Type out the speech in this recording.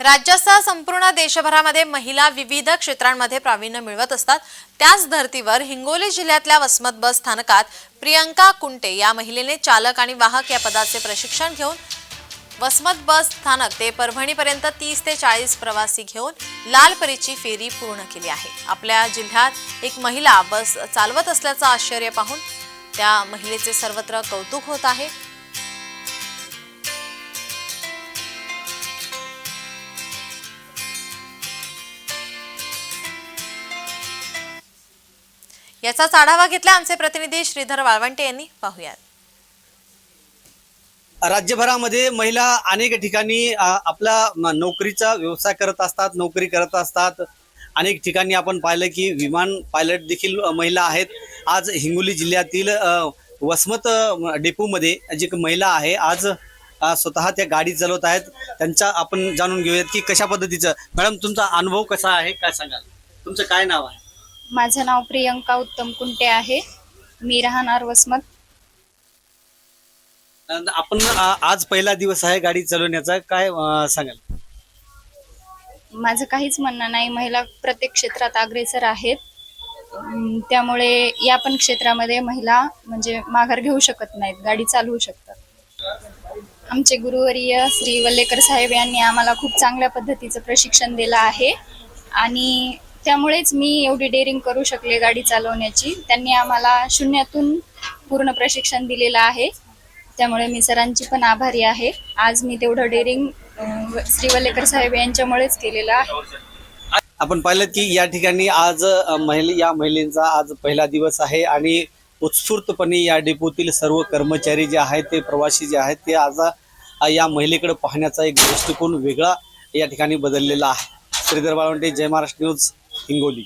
राज्यासह संपूर्ण देशभरामध्ये महिला विविध क्षेत्रांमध्ये प्रावीण्य मिळवत असतात. त्याच धर्तीवर हिंगोली जिल्ह्यातल्या वसमत बस स्थानकात प्रियंका कुंटे या महिलेने चालक आणि वाहक या पदाचे प्रशिक्षण घेऊन वसमत बस स्थानक ते परभणीपर्यंत तीस ते चाळीस प्रवासी घेऊन लाल परीची फेरी पूर्ण केली आहे. आपल्या जिल्ह्यात एक महिला बस चालवत असल्याचं आश्चर्य पाहून त्या महिलेचे सर्वत्र कौतुक होत आहे. याचाच आढावा घेतला आमचे प्रतिनिधी श्रीधर वाळवंटे यांनी. पाहुयात. राज्यभरामध्ये महिला अनेक ठिकाणी आपला नोकरीचा व्यवसाय करत असतात नोकरी करत असतात. अनेक ठिकाणी आपण पाहिलं की विमान पायलट देखील महिला आहेत. आज हिंगोली जिल्ह्यातील वसमत डेपोमध्ये जी महिला आहे आज स्वतः त्या गाडी चालवत आहेत. त्यांचा आपण जाणून घेऊयात की कशा पद्धतीचं. मॅडम तुमचा अनुभव कसा आहे? काय सांगाल? तुमचं काय नाव आहे? माझं नाव प्रियंका उत्तम कुंटे आहे. मी राहणार वसमत. आपण आज पहिला दिवस आहे गाडी चालवण्याचा. काय अ, सांगाल? माझं काहीच म्हणणं नाही. महिला प्रत्येक क्षेत्रात अग्रेसर आहेत. अं, त्यामुळे या पण क्षेत्रामध्ये महिला म्हणजे माघार घेऊ शकत नाहीत. गाडी चालवू शकतात. आमचे गुरुवर्य श्री वल्लेकर साहेब यांनी आम्हाला खूप चांगल्या पद्धतीचं प्रशिक्षण दिलं आहे. आणि त्यामुळेच मी एवढी डेअरिंग करू शकले गाडी चालवण्याची. त्यांनी आम्हाला शून्यातून पूर्ण प्रशिक्षण दिलेलं आहे. त्यामुळे मी सरांची पण आभारी आहे. आज मी तेवढं डेअरिंग श्री वल्लेकर साहेब यांच्यामुळेच केलेलं आहे. आपण पाहिलं की या ठिकाणी आज महिला महिले या महिलेचा आज पहिला दिवस आहे आणि उत्स्फूर्तपणे या डेपोतील सर्व कर्मचारी जे आहेत ते प्रवासी जे आहेत ते आज या महिलेकडे पाहण्याचा एक दृष्टिकोन वेगळा या ठिकाणी बदललेला आहे. श्रीधर बाळवंटे जय महाराष्ट्र न्यूज. हिंगोली.